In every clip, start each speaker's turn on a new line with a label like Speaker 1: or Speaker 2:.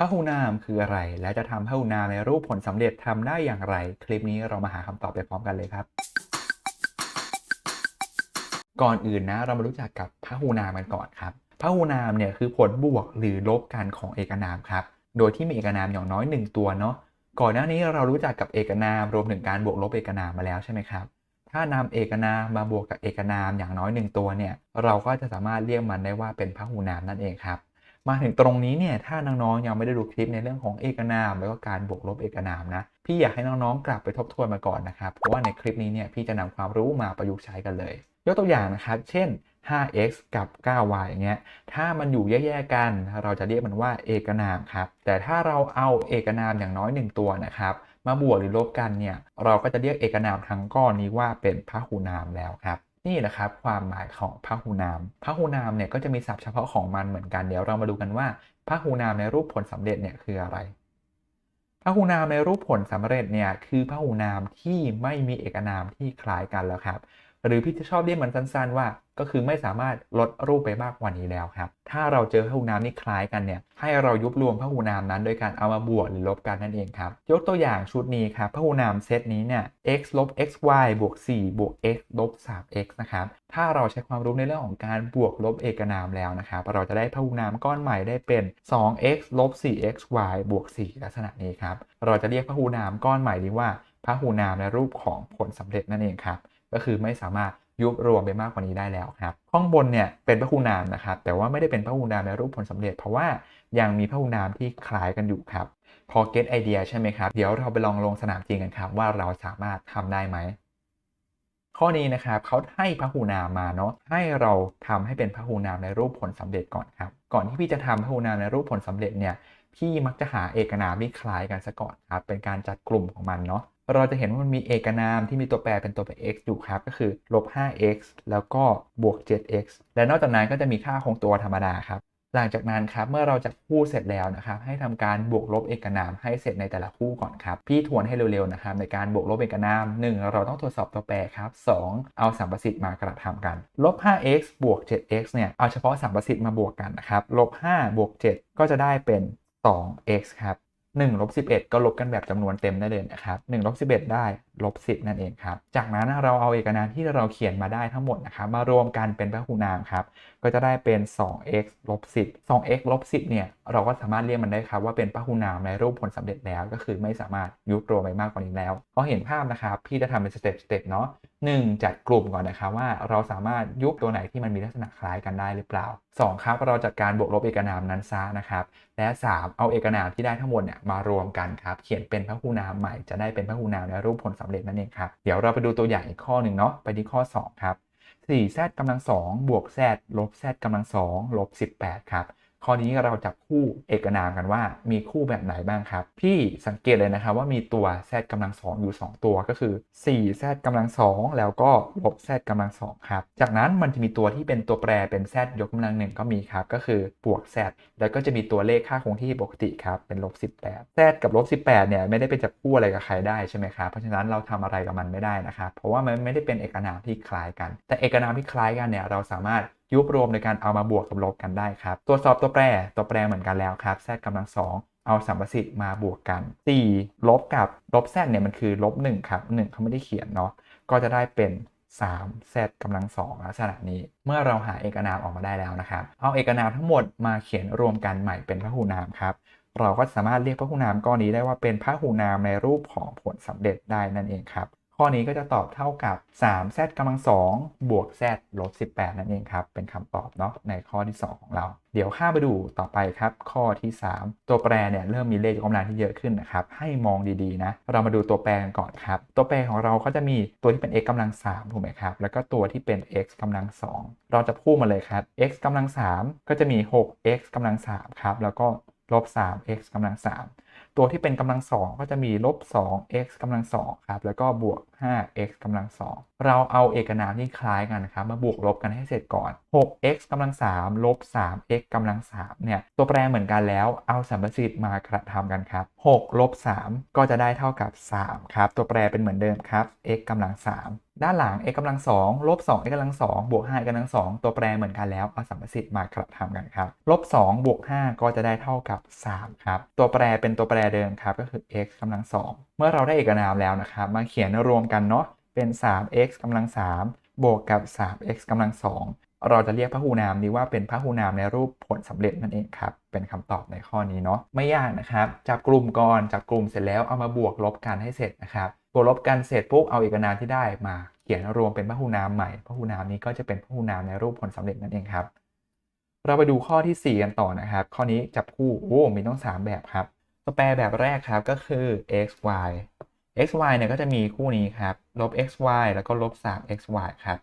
Speaker 1: พหูนามคืออะไร และจะทำพหูนามในรูปผลสำเร็จทำได้อย่างไร คลิปนี้เรามาหาคำตอบไปพร้อมกันเลยครับ ก่อนอื่นนะเรามารู้จักกับพหูนามกันก่อนครับพหูนามเนี่ยคือผลบวกหรือลบกันของเอกนามครับ โดยที่มีเอกนามอย่างน้อย 1 ตัวเนาะ ก่อนหน้านี้เรารู้จักกับเอกนามรวมถึงการบวกลบเอกนามมาแล้วใช่ไหมครับ ถ้านำเอกนามมาบวกกับเอกนามอย่างน้อย 1 ตัวเนี่ย เราก็จะสามารถเรียกมันได้ว่าเป็นพหูนามนั่นเองครับ มาถึงตรงนี้เนี่ยถ้าน้องๆยังไม่ได้ดูคลิปในเรื่องของเอกนาม แล้วก็การบวกลบเอกนามนะพี่อยากให้น้องๆกลับไปทบทวนมาก่อนนะครับเพราะว่าในคลิปนี้เนี่ยพี่จะนำความรู้มาประยุกต์ใช้กันเลย ยกตัวอย่างนะครับเช่น 5x กับ 9y อย่างเงี้ย ถ้ามันอยู่แยกๆกัน เราจะเรียกมันว่าเอกนามครับ แต่ถ้าเราเอาเอกนามอย่างน้อย 1 ตัวนะครับ มาบวกหรือลบกันเนี่ย เราก็จะเรียกเอกนามทั้งก้อนนี้ว่าเป็นพหูนามแล้วครับ นี่แหละครับความหมายของพหูนามพหูนามเนี่ยก็จะมีศัพท์เฉพาะของมันเหมือนกันเดี๋ยวเรามาดูกันว่าพหูนามในรูปผลสำเร็จเนี่ยคืออะไรพหูนามในรูปผลสำเร็จเนี่ยคือพหูนามที่ไม่มีเอกนามที่คล้ายกันแล้วครับ หรือพี่จะชอบเรียกมันสั้นๆว่า ก็คือไม่สามารถลดรูปไปมากกว่านี้แล้วครับ ถ้าเราเจอพหูนามที่คล้ายกันเนี่ย ให้เรายุบรวมพหูนามนั้น โดยการเอามาบวกหรือลบกันนั่นเองครับ ยกตัวอย่างชุดนี้ครับพหูนามเซตนี้เนี่ย x ลบ xy บวก4บวก x ลบ 3x นะครับ ถ้าเราใช้ความรู้ในเรื่องของการบวกลบเอกนามแล้วนะครับ เราจะได้พหูนามก้อนใหม่ได้เป็น 2x ลบ 4xy บวก 4 ลักษณะนี้ครับ เราจะเรียกพหูนามก้อนใหม่นี้ว่าพหูนามในรูปของผลสำเร็จนั่นเองครับ ก็คือไม่สามารถยุบรวมไปมากกว่านี้ได้แล้วครับ ข้างบนเนี่ยเป็นพหูนามนะครับ แต่ว่าไม่ได้เป็นพหูนามในรูปผลสำเร็จ เพราะว่ายังมีพหูนามที่คล้ายกันอยู่ครับ พอเก็ตไอเดียใช่ไหมครับ เดี๋ยวเราไปลองลงสนามจริงกันครับ ว่าเราสามารถทำได้ไหม ข้อนี้นะครับเขาให้พระหูนามมาเนาะ ให้เราทำให้เป็นพระหูนามในรูปผลสำเร็จก่อนครับ ก่อนที่พี่จะทำพระหูนามในรูปผลสำเร็จเนี่ยพี่มักจะหาเอกนามที่คล้ายกันซะก่อนครับ เป็นการจัดกลุ่มของมันเนาะ เราจะเห็นว่ามันมีเอกนามที่มีตัวแปรเป็นตัวแปร x อยู่ครับ ก็คือลบ 5x แล้วก็บวก 7x และนอกจากนั้นก็จะมีค่าคงตัวธรรมดาครับ หลังจากนั้นครับ เมื่อเราจัดคู่เสร็จแล้วนะครับ ให้ทำการบวกลบเอกนามให้เสร็จในแต่ละคู่ก่อนครับ พี่ทวนให้เร็วๆนะครับในการบวกลบเอกนาม 1 เราต้องตรวจสอบตัวแปรครับ 2 เอาสัมประสิทธิ์มากระทำกัน ลบ 5x บวก 7x เนี่ย เอาเฉพาะสัมประสิทธิ์มาบวกกันนะครับ ลบ 5 บวก 7 ก็จะได้เป็น 2x ครับ 1ลบ11 ก็ลบกันแบบจำนวนเต็มได้เลยนะครับ1ลบ11 ได้ ลบ10 นั่นเองครับ จากนั้นเราเอาเอกนามที่เราเขียนมาได้ทั้งหมดนะครับมารวมกันเป็นพหูนามครับ ก็จะได้เป็น 2x ลบ10 2x ลบ10 เนี่ย เราก็สามารถเรียกมันได้ครับว่าเป็นพหูนามในรูปผลสำเร็จแล้ว ก็คือไม่สามารถยุบรวมไปมากกว่านี้แล้วพอเห็นภาพนะครับ พี่จะทำเป็นสเต็ปสเต็ปเนาะ 1. จัดกลุ่มก่อนนะครับว่าเราสามารถยุบตัวไหนที่มันมีลักษณะคล้ายกันได้หรือเปล่า 2. ครับเราจัดการบวกลบเอกนามนั้นซะนะครับ และ 3. เอาเอกนามที่ได้ทั้งหมดเนี่ยมารวมกันครับเขียนเป็นพหูนามใหม่จะได้เป็นพหูนามในรูปผลสำเร็จนั่นเองครับ เดี๋ยวเราไปดูตัวอย่างอีกข้อหนึ่งเนาะไปที่ข้อ 2 ครับ 4z กำลัง2บวก z ลบ z กำลัง2ลบ18 ครับ ข้อนี้เราจับคู่เอกนามกันว่ามีคู่แบบไหนบ้างครับ พี่สังเกตเลยนะครับว่ามีตัว z กำลัง2อยู่ 2 ตัวก็คือ 4z กำลัง2แล้วก็ลบ z กำลัง2ครับ จากนั้นมันจะมีตัวที่เป็นตัวแปรเป็น z ยกกำลังหนึ่งก็มีครับ ก็คือบวก z แล้วก็จะมีตัวเลขค่าคงที่ปกติครับเป็นลบ18 z กับลบ18เนี่ยไม่ได้ไปจับคู่อะไรกับใครได้ใช่ไหมครับเพราะฉะนั้นเราทำอะไรกับมันไม่ได้นะครับเพราะว่ามันไม่ได้เป็นเอกนามที่คล้ายกัน แต่เอกนามที่คล้ายกันเนี่ยเราสามารถ ยุบรวมในการเอามาบวกกับลบกันได้ครับ ตรวจสอบตัวแปรตัวแปรเหมือนกันแล้วครับ z กำลังสองเอาสัมประสิทธิ์มาบวกกัน 4 ลบกับลบ z เนี่ยมันคือลบ1ครับ1เขาไม่ได้เขียนเนาะก็จะได้เป็น3 z กำลังสองลักษณะนี้ เมื่อเราหาเอกนามออกมาได้แล้วนะครับ เอาเอกนามทั้งหมดมาเขียนรวมกันใหม่เป็นพหูนามครับ เราก็สามารถเรียกพหูนามก้อนนี้ได้ว่าเป็นพหูนามในรูปของผลสำเร็จได้นั่นเองครับ ข้อนี้ก็จะตอบเท่ากับ 3z กำลัง2บวก z ลบ 18 นั่นเองครับ เป็นคำตอบเนาะในข้อที่ 2 ของเรา เดี๋ยวข้าไปดูต่อไปครับ ข้อที่ 3 ตัวแปรเนี่ยเริ่มมีเลขยกกำลังที่เยอะขึ้นนะครับ ให้มองดีๆนะ เรามาดูตัวแปรกันก่อนครับ ตัวแปรของเราก็จะมีตัวที่เป็น x กำลัง3ถูกไหมครับ แล้วก็ตัวที่เป็น x กำลัง 2 เราจะพูดมาเลยครับ x กำลัง3ก็จะมี 6x กำลัง3ครับ แล้วก็ลบ 3x กำลัง3 ตัวที่เป็นกำลัง2ก็จะมีลบ 2x กำลัง2ครับ แล้วก็บวก 5x กำลัง2เราเอาเอกนามที่คล้ายกันนะครับ มาบวกลบกันให้เสร็จก่อน 6x กำลัง3ลบ 3x กำลัง3เนี่ย ตัวแปรเหมือนกันแล้ว เอาสัมประสิทธิ์มากระทำกันครับ6ลบ3ก็จะได้เท่ากับ 3 ครับ ตัวแปรเป็นเหมือนเดิมครับ x กำลัง3 ด้านหลัง x กำลัง2ลบ 2x กำลัง2บวก 5x กำลัง2ตัวแปรเหมือนกันแล้วเอาสัมประสิทธิ์มากระทำกันครับลบ2บวก5ก็จะได้เท่ากับ 3 ครับ ตัวแปรเป็นตัวแปรเดิมครับก็คือ x กำลัง2เมื่อเราได้เอกนามแล้วนะครับ มาเขียนรวมกันเนาะเป็น 3x กำลัง3บวกกับ 3x กำลัง2เราจะเรียกพหูนามนี้ว่าเป็นพหูนามในรูปผลสำเร็จนั่นเองครับ เป็นคำตอบในข้อนี้เนาะไม่ยากนะครับจับกลุ่มก่อนจับกลุ่มเสร็จแล้วเอามาบวกลบกันให้เสร็จนะครับ บวกลบกันเสร็จปุ๊บเอาเอกนามที่ได้มาเขียนรวมเป็นพหูนามใหม่พหูนามนี้ก็จะเป็นพหูนามในรูปผลสำเร็จนั่นเองครับ เราไปดูข้อที่4กันต่อนะครับ ข้อนี้จับคู่โอ้มีต้อง 3 แบบครับตัวแปรแบบแรกครับก็คือ x y x y เนี่ยก็จะมีคู่นี้ครับลบ x y แล้วก็ลบ3 x y ครับ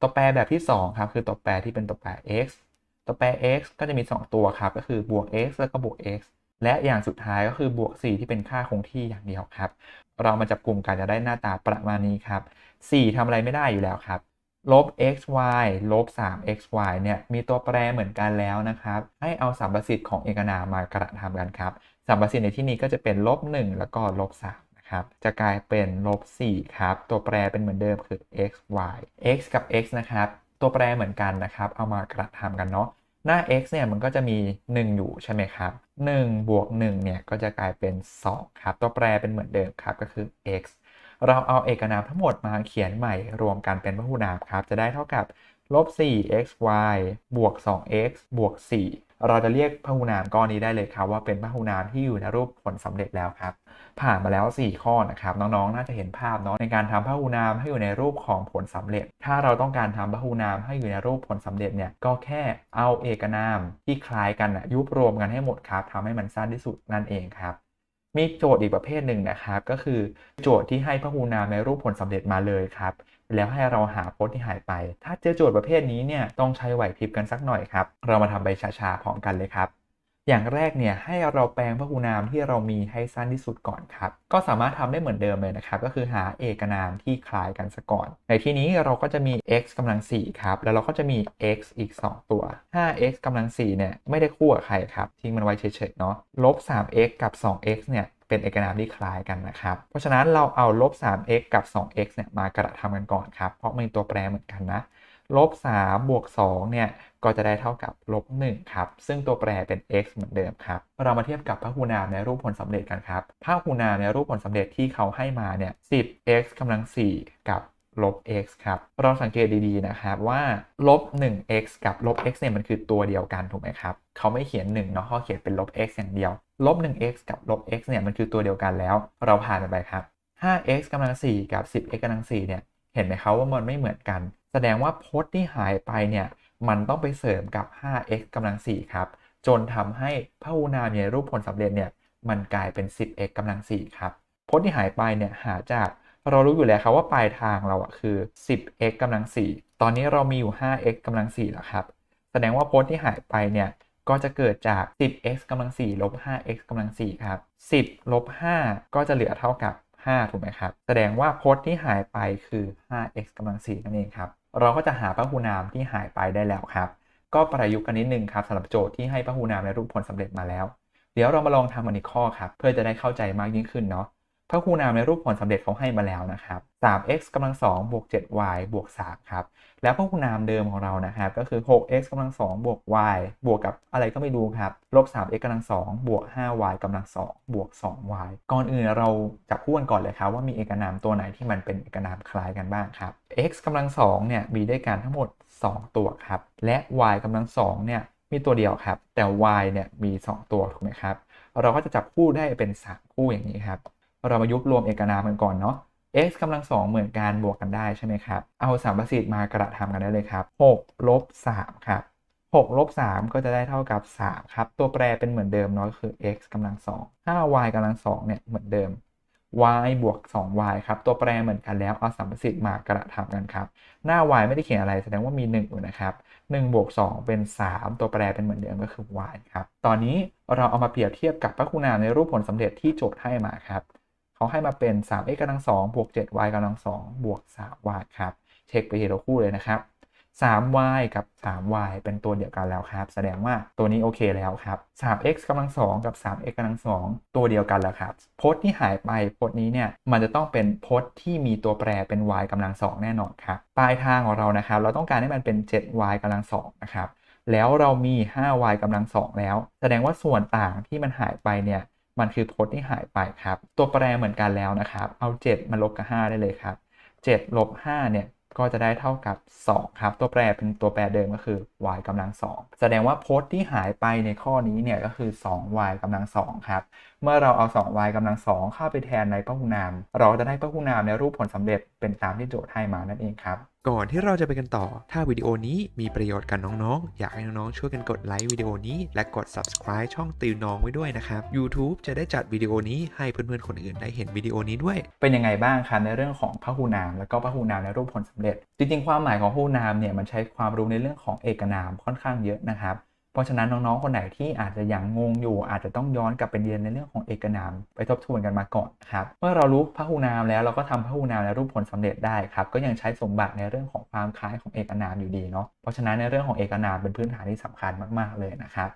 Speaker 1: ตัวแปรแบบที่2ครับคือตัวแปรที่เป็นตัวแปร x ตัวแปร x ก็จะมี 2 ตัวครับก็คือบวก x แล้วก็บวก x และอย่างสุดท้ายก็คือบวก 4 ที่เป็นค่าคงที่อย่างเดียวครับ เรามาจับกลุ่มกันจะได้หน้าตาประมาณนี้ครับ 4ทำอะไรไม่ได้อยู่แล้วครับ ลบ x y ลบ 3 x y เนี่ย มีตัวแปรเหมือนกันแล้วนะครับ ให้เอาสัมประสิทธิ์ของเอกนามมากระทำกันครับ สัมประสิทธิ์ในที่นี้ก็จะเป็นลบ 1 แล้วก็ลบ3นะครับจะกลายเป็นลบ4ครับ ตัวแปรเป็นเหมือนเดิมคือ x y x กับ x นะครับ ตัวแปรเหมือนกันนะครับ เอามากระทำกันเนาะ หน้า x เนี่ยมันก็จะมี 1 อยู่ใช่ไหมครับ 1 บวก1เนี่ยก็จะกลายเป็น 2 ครับ ตัวแปรเป็นเหมือนเดิมครับก็คือ x เราเอาเอกนามทั้งหมดมาเขียนใหม่รวมกันเป็นพหูนามครับ จะได้เท่ากับลบ 4xy บวก 2x บวก4 เราจะเรียกพหูนามก้อนนี้ได้เลยครับว่าเป็นพหูนามที่อยู่ในรูปผลสำเร็จแล้วครับ ผ่านมาแล้ว 4 ข้อนะครับน้องๆ น่าจะเห็นภาพเนาะในการทำพหูนามให้อยู่ในรูปของผลสำเร็จ ถ้าเราต้องการทำพหูนามให้อยู่ในรูปผลสำเร็จเนี่ยก็แค่เอาเอกนามที่คล้ายกันยุบรวมกันให้หมดครับทำให้มันสั้นที่สุดนั่นเองครับมีโจทย์อีกประเภทหนึ่งนะครับ ก็คือโจทย์ที่ให้พหูนามในรูปผลสำเร็จมาเลยครับ แล้วให้เราหาโพจน์ที่หายไป ถ้าเจอโจทย์ประเภทนี้เนี่ยต้องใช้ไหวพริบกันสักหน่อยครับ เรามาทำไปช้าๆพร้อมกันเลยครับ อย่างแรกเนี่ยให้เราแปลงพหูนามที่เรามีให้สั้นที่สุดก่อนครับ ก็สามารถทำได้เหมือนเดิมเลยนะครับ ก็คือหาเอกนามที่คล้ายกันซะก่อน ในที่นี้เราก็จะมี x กำลัง4ครับ แล้วเราก็จะมี x อีก 2 ตัว 5x กำลัง4เนี่ยไม่ได้คู่กับใครครับทิ้งมันไว้เฉยๆเนาะลบ 3x กับ 2x เนี่ย เป็นเอกนามที่คล้ายกันนะครับ เพราะฉะนั้นเราเอาลบ 3x กับ 2x เนี่ยมากระทำกันก่อนครับ เพราะมันตัวแปรเหมือนกันนะลบ3บวก2เนี่ยก็จะได้เท่ากับลบ1ครับ ซึ่งตัวแปรเป็น x เหมือนเดิมครับ เรามาเทียบกับพหูนามในรูปผลสำเร็จกันครับพหูนามในรูปผลสำเร็จที่เขาให้มาเนี่ย 10x กำลัง 4 กับ ลบ x ครับ เราสังเกตดีๆ นะครับว่าลบ 1x กับลบ x เนี่ยมันคือตัวเดียวกันถูกไหมครับ เขาไม่เขียน1เนาะเขาเขียนเป็นลบ x อย่างเดียว ลบ 1x กับลบ x เนี่ยมันคือตัวเดียวกันแล้ว เราผ่านไปครับ 5x กำลัง 4 กับ 10x กำลัง 4 เนี่ย เห็นไหมครับว่ามันไม่เหมือนกัน แสดงว่าพจน์ที่หายไปเนี่ย มันต้องไปเสริมกับ 5x กำลัง 4 ครับ จนทำให้พหูนามในรูปผลสำเร็จเนี่ย มันกลายเป็น 10x กำลัง 4 ครับ พจน์ที่หายไปเนี่ยหาจาก เรารู้อยู่แล้วครับว่าปลายทางเราอะคือ 10x กำลัง 4 ตอนนี้เรามีอยู่ 5x กำลัง 4 แล้วครับ แสดงว่าโพจน์ที่หายไปเนี่ย ก็จะเกิดจาก 10x กำลัง 4 ลบ 5x กำลัง 4 ครับ 10 ลบ 5 ก็จะเหลือเท่ากับ 5 ถูกไหมครับ แสดงว่าโพจน์ที่หายไปคือ 5x กำลัง 4 นั่นเองครับ เราก็จะหาพหูนามที่หายไปได้แล้วครับ ก็ประยุกต์กันนิดนึงครับสำหรับโจทย์ที่ให้พหูนามในรูปผลสำเร็จมาแล้ว เดี๋ยวเรามาลองทำอันอีกข้อครับ เพื่อจะได้เข้าใจมากยิ่งขึ้นเนาะ พหูนามในรูปผลสำเร็จเขาให้มาแล้วนะครับ 3x กำลัง2บวก 7y บวก 3 ครับ แล้วพหูนามเดิมของเรานะครับ ก็คือ 6x กำลัง2บวก y บวกกับอะไรก็ไม่รู้ครับลบ 3x กำลัง2บวก 5y กำลัง2บวก 2y ก่อนอื่นเราจับคู่กันก่อนเลยครับว่ามีเอกนามตัวไหนที่มันเป็นเอกนามคล้ายกันบ้างครับ x กำลัง2เนี่ยมีด้วยกันทั้งหมด 2 ตัวครับ และ y กำลัง2เนี่ยมีตัวเดียวครับ แต่ y เนี่ยมี 2 ตัวถูกไหมครับ เราก็จะจับคู่ได้เป็น 3 คู่อย่างนี้ครับ เรามายุบรวมเอกนามกันก่อนเนาะ x กำลัง2เหมือนกันบวกกันได้ใช่ไหมครับ เอาสามประสิทธิ์มากระทำกันได้เลยครับ6ลบ3ครับ6ลบ3ก็จะได้เท่ากับ 3 ครับ ตัวแปรเป็นเหมือนเดิมเนาะคือ x กำลัง2 5y กำลัง2เนี่ยเหมือนเดิม y บวก 2y ครับ ตัวแปรเหมือนกันแล้วเอาสามประสิทธิ์มากระทำกันครับ หน้า y ไม่ได้เขียนอะไรแสดงว่ามี 1 อยู่นะครับ1บวก2เป็น 3 ตัวแปรเป็นเหมือนเดิมก็คือ y ครับ ตอนนี้เราเอามาเปรียบเทียบกับพหูนาในรูปผลสำเร็จที่โจทย์ให้มาครับ เขาให้มาเป็น 3x กำลัง2บวก 7y กำลัง2บวก 3y ครับ เช็คไปทีละคู่เลยนะครับ 3y กับ 3y เป็นตัวเดียวกันแล้วครับ แสดงว่าตัวนี้โอเคแล้วครับ 3x กำลัง2กับ 3x กำลัง2ตัวเดียวกันแล้วครับ พจน์ที่หายไปพจน์นี้เนี่ยมันจะต้องเป็นพจน์ที่มีตัวแปรเป็น y กำลัง2แน่นอนครับ ปลายทางของเรานะครับ เราต้องการให้มันเป็น 7y กำลัง2นะครับแล้วเรามี 5y กำลัง 2 แล้ว แสดงว่าส่วนต่างที่มันหายไปเนี่ย มันคือพจน์ที่หายไปครับ ตัวแปรเหมือนกันแล้วนะครับ เอา 7 มาลบกับ 5 ได้เลยครับ 7ลบ5เนี่ยก็จะได้เท่ากับ 2 ครับ ตัวแปรเป็นตัวแปรเดิมก็คือ y กำลัง 2 แสดงว่าพจน์ที่หายไปในข้อนี้เนี่ยก็คือ 2y กำลัง 2 ครับ เมื่อเราเอา 2y กำลัง 2 เข้าไปแทนในพหูนาม เราจะได้พหูนามในรูปผลสำเร็จเป็นตามที่โจทย์ให้มานั่นเองครับ
Speaker 2: ก่อนที่เราจะไปกันต่อ ถ้าวิดีโอนี้มีประโยชน์กับน้องๆ อยากให้น้องๆ ช่วยกันกดไลค์วิดีโอนี้ และกด subscribe ช่องติวน้องไว้ด้วยนะครับ YouTube จะได้จัดวิดีโอนี้ให้เพื่อนๆ คนอื่นได้เห็นวิดีโอนี้ด้วย
Speaker 1: เป็นยังไงบ้างคะในเรื่องของพหูนาม แล้วก็พหูนามในรูปผลสำเร็จ จริงๆ ความหมายของพหูนามเนี่ยมันใช้ความรู้ในเรื่องของเอกนามค่อนข้างเยอะนะครับ เพราะฉะนั้นน้องๆคนไหนที่อาจจะยังงงอยู่ อาจจะต้องย้อนกลับไปเรียนในเรื่องของเอกนาม ไปทบทวนกันมาก่อนครับเมื่อเรารู้พหูนามแล้วเราก็ทำพหูนามในรูปผลสำเร็จได้ครับก็ยังใช้สมบัติในเรื่องของความคล้ายของเอกนามอยู่ดีเนาะเพราะฉะนั้นในเรื่องของเอกนามเป็นพื้นฐานที่สำคัญมากๆเลยนะครับ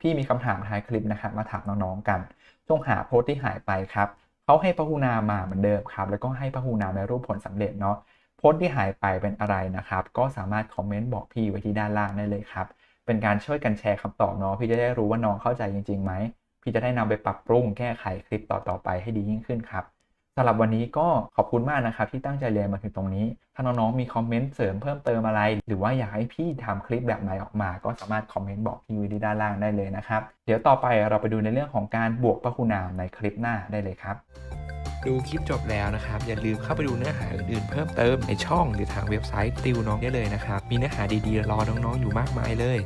Speaker 1: พี่มีคำถามท้ายคลิปนะครับมาถามน้องๆกันจงหาโพสต์ที่หายไปครับเขาให้พหูนามมาเหมือนเดิมครับแล้วก็ให้พหูนามในรูปผลสำเร็จเนาะโพสต์ที่หายไปเป็นอะไรนะครับ ก็สามารถคอมเมนต์บอกพี่ไว้ที่ด้านล่างได้เลยครับ เป็นการช่วยกันแชร์คำตอบเนาะพี่จะได้รู้ว่าน้องเข้าใจจริงๆไหมพี่จะได้นำไปปรับปรุงแก้ไขคลิปต่อๆไปให้ดียิ่งขึ้นครับสำหรับวันนี้ก็ขอบคุณมากนะครับที่ตั้งใจเรียนมาถึงตรงนี้ ถ้าน้องๆมีคอมเมนต์เสริมเพิ่มเติมอะไร หรือว่าอยากให้พี่ทำคลิปแบบไหนออกมา ก็สามารถคอมเมนต์บอกพี่ว้ที่ด้านล่างได้เลยนะครับ เดี๋ยวต่อไปเราไปดูในเรื่องของการบวกพหูนามในคลิปหน้าได้เลยครับ
Speaker 2: ดูคลิปจบแล้วนะครับ อย่าลืมเข้าไปดูเนื้อหาอื่นๆเพิ่มเติมในช่องหรือทางเว็บไซต์ติวน้องได้เลยนะครับ มีเนื้อหาดีๆรอน้องๆอยู่มากมายเลย